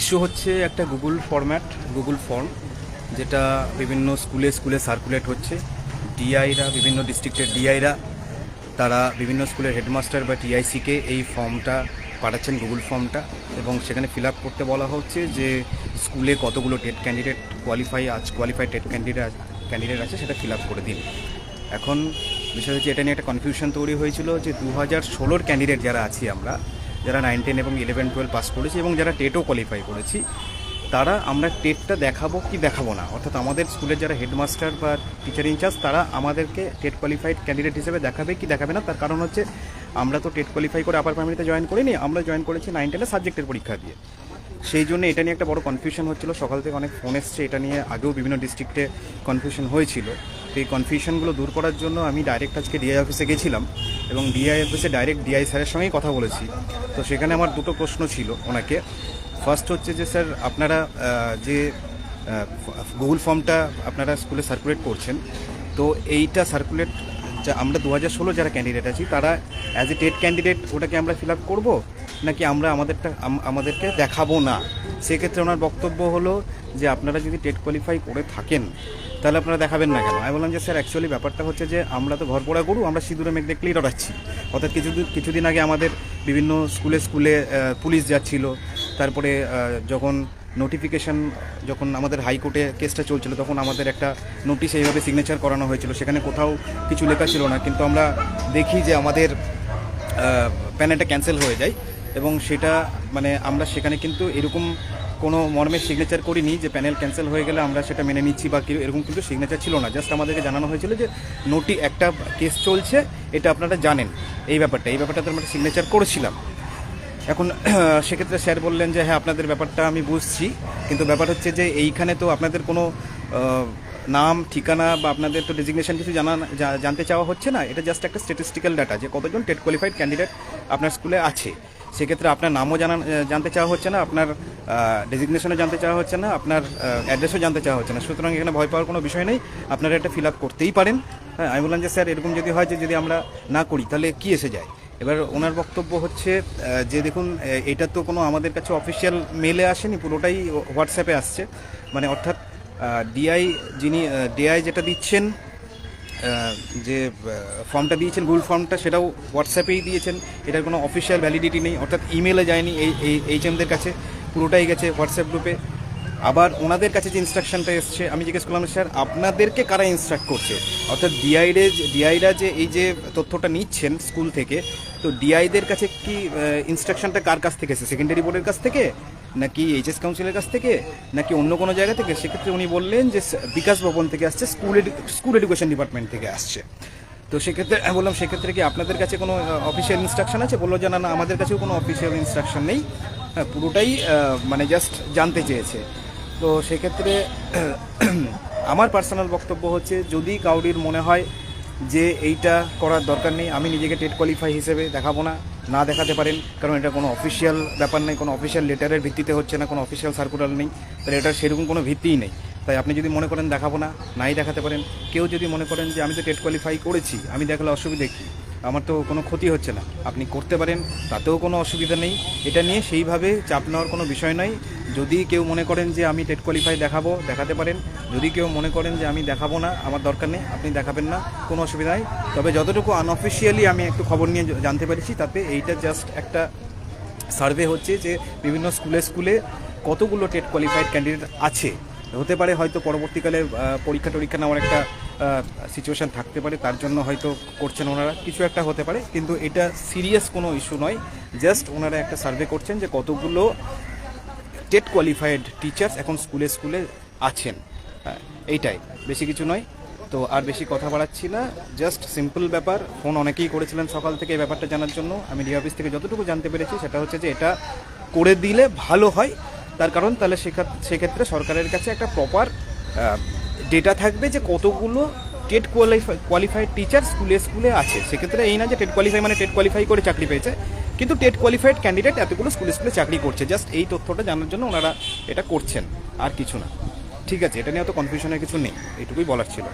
Issue হচ্ছে একটা Google format Google form যেটা বিভিন্ন স্কুলে স্কুলে সার্কুলেট হচ্ছে। ডিআইরা বিভিন্ন ডিস্ট্রিক্টের ডিআইরা তারা বিভিন্ন স্কুলের হেডমাস্টার বা টিআইসিকে এই ফর্মটা পাঠাচ্ছেন গুগল ফর্মটা এবং সেখানে ফিল আপ করতে বলা হচ্ছে যে স্কুলে কতগুলো টেট ক্যান্ডিডেট কোয়ালিফাই আজ কোয়ালিফাই টেট ক্যান্ডিডেট ক্যান্ডিডেট আছে, সেটা ফিল আপ করে দিন। এখন বিষয় হচ্ছে, এটা নিয়ে একটা কনফিউশন তৈরি হয়েছিল যে দু হাজার ষোলোর ক্যান্ডিডেট যারা আছি আমরা যারা নাইন টেন এবং ইলেভেন টুয়েলভ পাস করেছি এবং যারা টেটও কোয়ালিফাই করেছি, তারা আমরা টেটটা দেখাবো কি দেখাবো না। অর্থাৎ আমাদের স্কুলের যারা হেডমাস্টার বা টিচার ইনচার্জ তারা আমাদেরকে টেট কোয়ালিফাইড ক্যান্ডিডেট হিসেবে দেখাবে কি দেখাবে না। তার কারণ হচ্ছে, আমরা তো টেট কোয়ালিফাই করে আপার প্রাইমারিতে জয়েন করিনি, আমরা জয়েন করেছি নাইন টেনের সাবজেক্টের পরীক্ষা দিয়ে। সেই জন্য এটা নিয়ে একটা বড় কনফিউশন হচ্ছিল। সকাল থেকে অনেক ফোন এসছে, এটা নিয়ে আগেও বিভিন্ন ডিস্ট্রিক্টে কনফিউশন হয়েছিল। তো এই কনফিউশনগুলো দূর করার জন্য আমি ডাইরেক্ট আজকে ডিআই অফিসে গেছিলাম এবং ডিআই অফিসে ডাইরেক্ট ডিআই স্যারের সঙ্গেই কথা বলেছি। তো সেখানে আমার দুটো প্রশ্ন ছিল ওনাকে। ফার্স্ট হচ্ছে যে, স্যার, আপনারা যে গুগল ফর্মটা আপনারা স্কুলে সার্কুলেট করছেন, তো এইটা সার্কুলেট যা আমরা দু হাজার ষোলো যারা ক্যান্ডিডেট আছি, তারা অ্যাজ এ টেট ক্যান্ডিডেট ওটাকে আমরা ফিল আপ করব? নাকি আমরা আমাদেরটা আমাদেরকে দেখাবো না? সেক্ষেত্রে ওনার বক্তব্য হলো যে আপনারা যদি টেট কোয়ালিফাই করে থাকেন, তাহলে আপনারা দেখাবেন না কেন? আমি বললাম যে, স্যার অ্যাকচুয়ালি ব্যাপারটা হচ্ছে যে, আমরা তো ঘর পড়া গরু, আমরা সিঁদুরে মেঘ দেখলেই ডরাচ্ছি অর্থাৎ কিছুদিন কিছুদিন আগে আমাদের বিভিন্ন স্কুলে স্কুলে পুলিশ যাচ্ছিল। তারপরে যখন নোটিফিকেশন যখন আমাদের হাইকোর্টে কেসটা চলছিল, তখন আমাদের একটা নোটিশ এইভাবে সিগনেচার করানো হয়েছিল। সেখানে কোথাও কিছু লেখা ছিল না। কিন্তু আমরা দেখি যে আমাদের প্যানেলটা ক্যান্সেল হয়ে যায়। এবং সেটা মানে আমরা সেখানে কিন্তু এরকম কোনো মর্মের সিগনেচার করিনি যে প্যানেল ক্যান্সেল হয়ে গেলে আমরা সেটা মেনে নিচ্ছি বা এরকম কিন্তু সিগনেচার ছিল না। জাস্ট আমাদেরকে জানানো হয়েছিল যে নোটি একটা কেস চলছে, এটা আপনারা জানেন। এই ব্যাপারটা এই ব্যাপারটা ব্যাপারটাতে আমরা সিগনেচার করেছিলাম। এখন, সেক্ষেত্রে স্যার বললেন যে হ্যাঁ আপনাদের ব্যাপারটা আমি বুঝছি। কিন্তু ব্যাপার হচ্ছে যে, এইখানে তো আপনাদের কোনো নাম, ঠিকানা বা আপনাদের তো ডেজিগনেশন কিছু জানা জানতে চাওয়া হচ্ছে না। এটা জাস্ট একটা স্ট্যাটিস্টিক্যাল ডাটা যে কতজন টেট কোয়ালিফাইড ক্যান্ডিডেট আপনার স্কুলে আছে। সেক্ষেত্রে আপনার নামও জানা জানতে চাওয়া হচ্ছে না, আপনার ডেজিগনেশনও জানতে চাওয়া হচ্ছে না, আপনার অ্যাড্রেসও জানতে চাওয়া হচ্ছে না। সুতরাং এখানে ভয় পাওয়ার কোনো বিষয় নেই, আপনারা এটা ফিল আপ করতেই পারেন। হ্যাঁ আমি বললাম যে, স্যার, এরকম যদি হয় যে, যদি আমরা না করি, তাহলে কি এসে যায়? এবার ওনার বক্তব্য হচ্ছে যে দেখুন এটা তো কোনো আমাদের কাছে অফিসিয়াল মেলে আসেনি, পুরোটাই হোয়াটসঅ্যাপে আসছে। মানে অর্থাৎ ডিআই যিনি ডিআই যেটা দিচ্ছেন যে ফর্মটা দিয়েছেন গুগল ফর্মটা, সেটাও হোয়াটসঅ্যাপেই দিয়েছেন। এটার কোনো অফিসিয়াল ভ্যালিডিটি নেই, অর্থাৎ ইমেলে যায়নি এই এই এইচ এমদের কাছে। পুরোটাই গেছে হোয়াটসঅ্যাপ গ্রুপে আবার ওনাদের কাছে যে ইনস্ট্রাকশনটা এসছে, আমি জিজ্ঞেস করলাম, স্যার, আপনাদেরকে কারা ইনস্ট্রাক্ট করছে? অর্থাৎ ডিআইডে ডিআইরা যে এই যে তথ্যটা নিচ্ছেন স্কুল থেকে, তো ডিআইদের কাছে কি ইনস্ট্রাকশনটা কার কাছ থেকে এসেছে? সেকেন্ডারি বোর্ডের কাছ থেকে? নাকি এইচএস কাউন্সিলের কাছ থেকে নাকি অন্য কোনো জায়গা থেকে? সেক্ষেত্রে উনি বললেন যে বিকাশ ভবন থেকে আসছে স্কুল স্কুল এডুকেশন ডিপার্টমেন্ট থেকে আসছে। তো সেক্ষেত্রে আমি বললাম সেক্ষেত্রে কি আপনাদের কাছে কোনো অফিসিয়াল ইনস্ট্রাকশন আছে? বলল যে না না আমাদের কাছেও কোনো অফিসিয়াল ইনস্ট্রাকশন নেই। হ্যাঁ, পুরোটাই মানে জাস্ট জানতে চেয়েছে। তো সেক্ষেত্রে আমার পার্সোনাল বক্তব্য হচ্ছে যদি কাউরির মনে হয় যে এইটা করার দরকার নেই আমি নিজেকে টেট কোয়ালিফাই হিসেবে দেখাবো না। না দেখাতে পারেন, কারণ এটা কোনো অফিসিয়াল ব্যাপার নেই, কোনো অফিসিয়াল লেটারের ভিত্তিতে হচ্ছে না, কোনো অফিসিয়াল সার্কুলার নেই। তাহলে এটার সেরকম কোনো ভিত্তিই নেই। তাই আপনি যদি মনে করেন দেখাবো না, নাই দেখাতে পারেন। কেউ যদি মনে করেন যে আমি তো টেট কোয়ালিফাই করেছি, আমি দেখলে অসুবিধে কী? আমার তো কোনো ক্ষতি হচ্ছে না। আপনি করতে পারেন, তাতেও কোনো অসুবিধা নেই। এটা নিয়ে সেইভাবে চাপ নেওয়ার কোনো বিষয় নয় যদি কেউ মনে করেন যে আমি টেট কোয়ালিফাই দেখাবো, দেখাতে পারেন। যদি কেউ মনে করেন যে আমি দেখাবো না, আমার দরকার নেই, আপনি দেখাবেন না, কোনো অসুবিধা নেই। তবে যতটুকু আনঅফিসিয়ালি আমি একটু খবর নিয়ে জানতে পেরেছি, তাতে এইটা জাস্ট একটা সার্ভে হচ্ছে যে বিভিন্ন স্কুলে স্কুলে কতগুলো টেট কোয়ালিফাইড ক্যান্ডিডেট আছে। হতে পারে হয়তো পরবর্তীকালে পরীক্ষা টরীক্ষা নেওয়ার একটা সিচুয়েশন থাকতে পারে, তার জন্য হয়তো করছেন ওনারা, কিছু একটা হতে পারে, কিন্তু এটা সিরিয়াস কোনো ইস্যু নয়। জাস্ট ওনারা একটা সার্ভে করছেন যে কতগুলো টেট কোয়ালিফাইড টিচার্স এখন স্কুলে স্কুলে আছেন। হ্যাঁ, এইটাই বেশি কিছু নয়। তো আর বেশি কথা বাড়াচ্ছি না জাস্ট সিম্পল ব্যাপার। ফোন অনেকেই করেছিলেন সকাল থেকে এই ব্যাপারটা জানার জন্য। আমি ডি অফিস থেকে যতটুকু জানতে পেরেছি সেটা হচ্ছে যে এটা করে দিলে ভালো হয়। তার কারণ তাহলে সেক্ষেত্রে সরকারের কাছে একটা প্রপার ডেটা থাকবে যে কতগুলো টেট কোয়ালিফাই কোয়ালিফাইড টিচার স্কুলে স্কুলে আছে। সেক্ষেত্রে এই না যে টেট কোয়ালিফাই মানে টেট কোয়ালিফাই করে চাকরি পেয়েছে কিন্তু টেট কোয়ালিফাইড ক্যান্ডিডেট এতগুলো স্কুলে স্কুলে চাকরি করছে। জাস্ট এই তথ্যটা জানার জন্য ওনারা এটা করছেন। আর কিছু না। ঠিক আছে, এটা নিয়ে অত কনফিউশনের কিছু নেই। এটুকুই বলার ছিল।